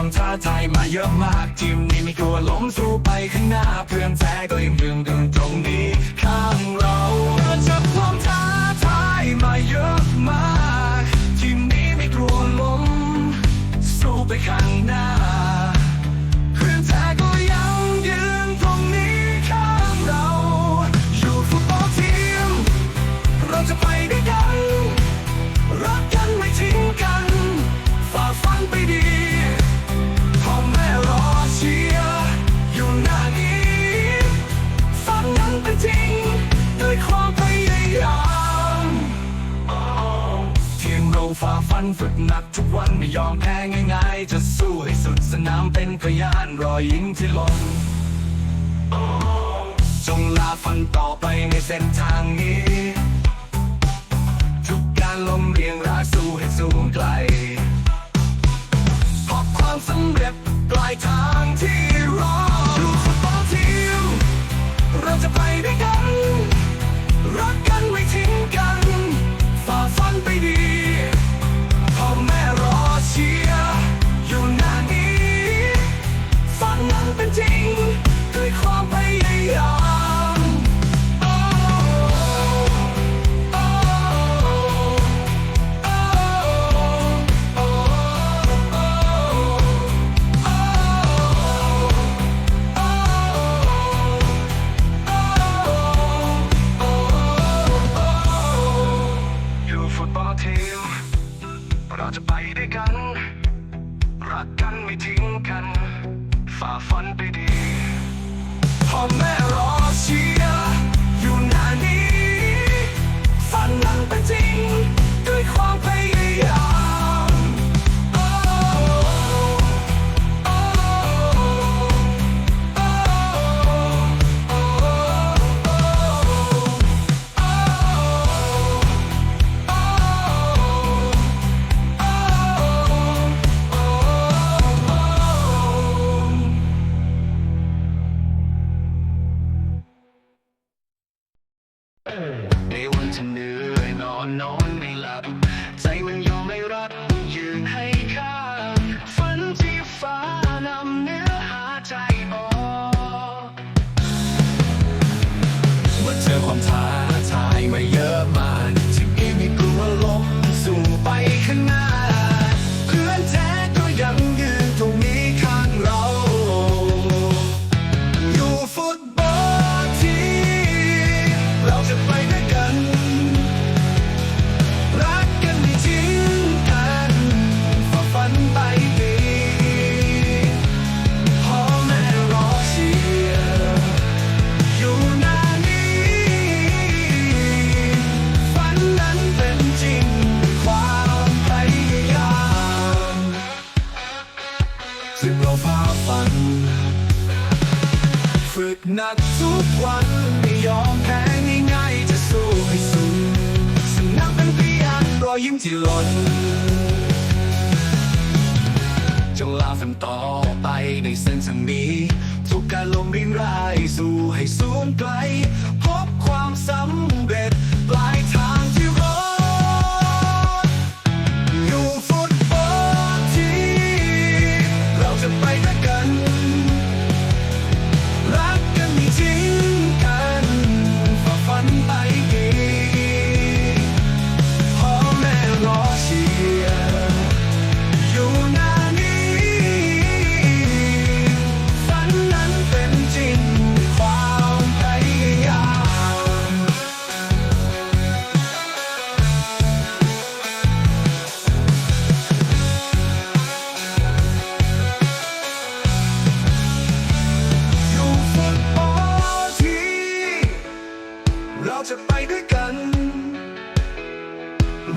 ความท้าทายมาเยอะมากทีมนี้ไม่กลัวล้มสู้ไปข้างหน้าเพื่อนแท้ก็ยังยืนดึงตรงนี้ข้างเราเจากความท้า ฝ่าฟันฝึกหนักทุกวันไม่ยอมแพ้ง่ายๆ จะสู้ให้สุดสนามเป็นพยานรอยยิงที่ลงจงลาฟันต่อไปในเส้นทางนี้ ไม่ทิ้งกัน ฝ่าฟันไปดีพ่อแม่รอเชียร์อยู่นานี้ฝันนั้นเป็นจริง They want to know, ain't no knowing me like. หนักทุกวันไม่ยอมแพ้ง่ายๆจะสู้ให้สุดสนับเป็นพิอันรอยยิ้มที่หล่นจงลาฝันต่อไปในเส้นทางนี้ ทุกการลมรินรายสู้ให้สูญไกล พบความสำ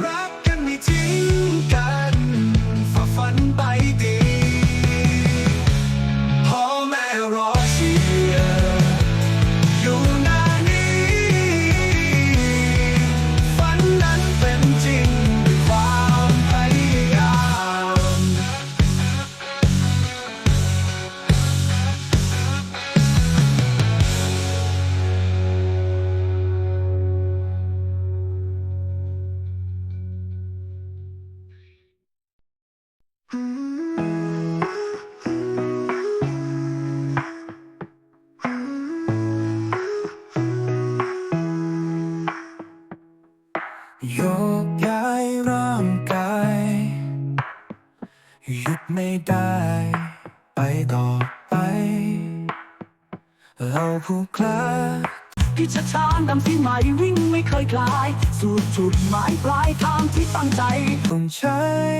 rock and me team. ยกย้ายร่างกายหยุดไม่ได้ ไปต่อไป เราผู้คล้าพิชชานดำที่ใหม่วิ่งไม่เคยคลาย สู่จุดหมายปลายทางที่ตั้งใจต้องใช้